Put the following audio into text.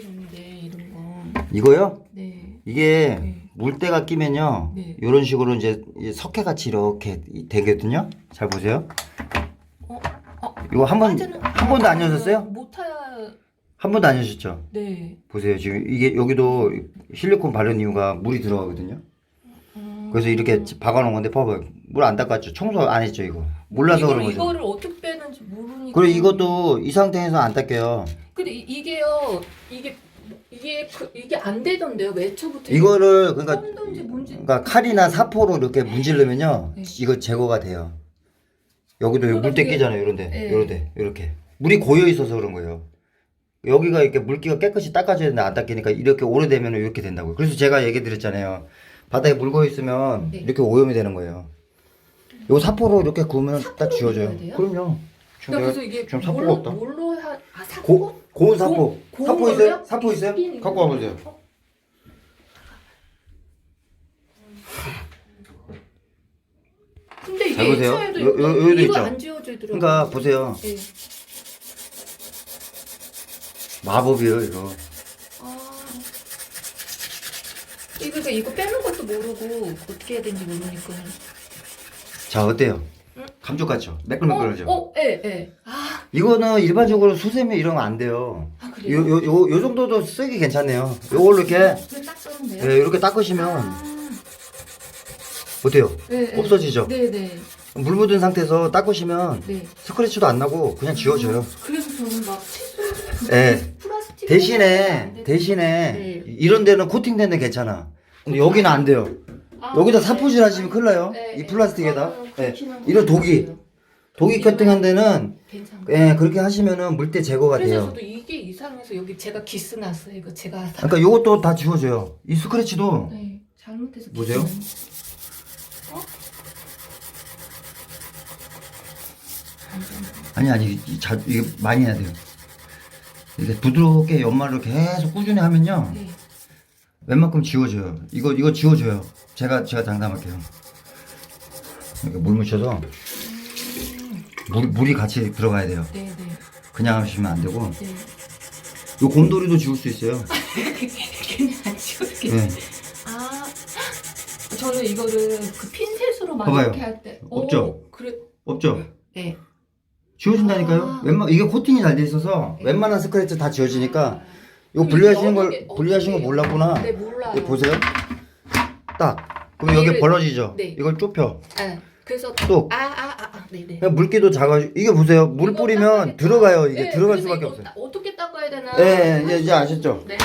이런데 이런 거. 이거요? 네. 이게 네. 물때가 끼면요. 네. 이런 식으로 이제 이 석회 같이 이렇게 이- 되거든요. 잘 보세요. 어, 어. 이거 한 번, 한 번도 안 여셨어요? 못하. 한 번도 안 여셨죠? 네. 보세요. 지금 이게 여기도 실리콘 바른 이유가 물이 들어가거든요. 음. 그래서 이렇게 박아놓은 건데 봐봐요. 물 안 닦았죠? 청소 안 했죠, 이거. 몰라서 그런 거죠. 이거를 어떻게 빼는지 모르니까. 그리고 이것도 이 상태에서 안 닦여요. 근데 이, 이게요. 이게 이게 그, 이게 안 되던데요. 매초부터. 이거를 그러니까 뭔지. 그러니까 칼이나 사포로 이렇게 문지르면요. 네. 이거 제거가 돼요. 여기도 여기 물때 그게- 끼잖아요. 이런데. 네. 요런데. 이렇게. 물이 고여 있어서 그런 거예요. 여기가 이렇게 물기가 깨끗이 닦아져야 되는데 안 닦이니까 이렇게 오래되면 이렇게 된다고요. 그래서 제가 얘기 드렸잖아요. 바닥에 물 고여 있으면 네. 이렇게 오염이 되는 거예요. 요 사포로 이렇게 구우면 딱 사포로 지워져요. 구워야 돼요? 그럼요. 지금 그러니까 내가 그래서 이게 지금 사포가 뭘로, 없다. 뭘로 하, 아 사포? 고, 고운 사포. 고- 사포 고운 있어요? 거요? 사포 있어요? 스피닝 갖고 와보세요. 어? 근데 이게 잘 보세요. 애초에도 요- 요- 이거, 여기도 이거 있죠? 안 지워지더라고요. 그러니까 보세요. 네. 마법이에요, 이거. 아. 이거 그러니까 이거 빼는 것도 모르고 어떻게 해야 되는지 모르니까. 자, 어때요? 응? 감쪽 같죠? 매끌매끌하죠? 어, 어, 예, 예. 아, 이거는 일반적으로 수세미 이런 거 안 돼요. 아 요, 그래요? 요, 요, 요 정도도 쓰기 괜찮네요. 요걸로 이렇게, 쓰는데요? 예, 이렇게 닦으시면, 아, 어때요? 네, 네. 없어지죠? 네, 네, 물 묻은 상태에서 닦으시면 네. 스크래치도 안 나고 그냥 지워져요. 그래서 저는 막 칫솔, 예. 플라스틱 대신에, 대신에, 네. 이런 데는 코팅된 데 괜찮아. 근데 여기는 안 돼요. 아, 여기다 네. 사포질 하시면 큰일 나요. 네, 이 네. 플라스틱에다. 예. 이런 거 독이. 독이 커팅한 데는, 괜찮아요. 예, 그렇게 하시면은 물때 제거가 그래서 돼요. 저도 이게 이상해서 여기 제가 기스 났어요. 이거 제가 다- 그러니까 요것도 다 지워져요. 이 스크래치도 네, 잘못해서 났- 어? 아니 아니 이 자, 이게 많이 해야 돼요. 이게 부드럽게 연말을 계속 꾸준히 하면요 네. 웬만큼 지워져요. 이거 이거 지워져요. 제가 제가 장담할게요. 이렇게 물 묻혀서 물 물이 같이 들어가야 돼요. 네, 네. 그냥 하시면 안 되고 네. 요 곰돌이도 지울 수 있어요. 그냥 안 지워지게. 예. 아, 저는 이거를 그 핀셋으로 막 봐봐요. 이렇게 할 때. 없죠? 오, 그래. 없죠? 네. 지워진다니까요. 아. 웬만 이게 코팅이 잘 돼 있어서 네. 웬만한 스크래치 다 지워지니까 이거 그럼 분리하시는 이게 걸 게- 분리하시는 몰랐구나. 네, 몰라요. 이거 보세요. 딱. 그럼 여기 얘를- 벌어지죠? 네. 이걸 좁혀. 네. 그래서 또. 아, 아, 아, 아, 네, 네. 그냥 물기도 작아지고 이게 보세요. 물 이거 뿌리면 닦아야겠다. 들어가요. 이게 네, 들어갈 그래서 수밖에 이거 없어요. 따- 어떻게 닦아야 되나? 예, 예, 이제, 이제 아셨죠? 네.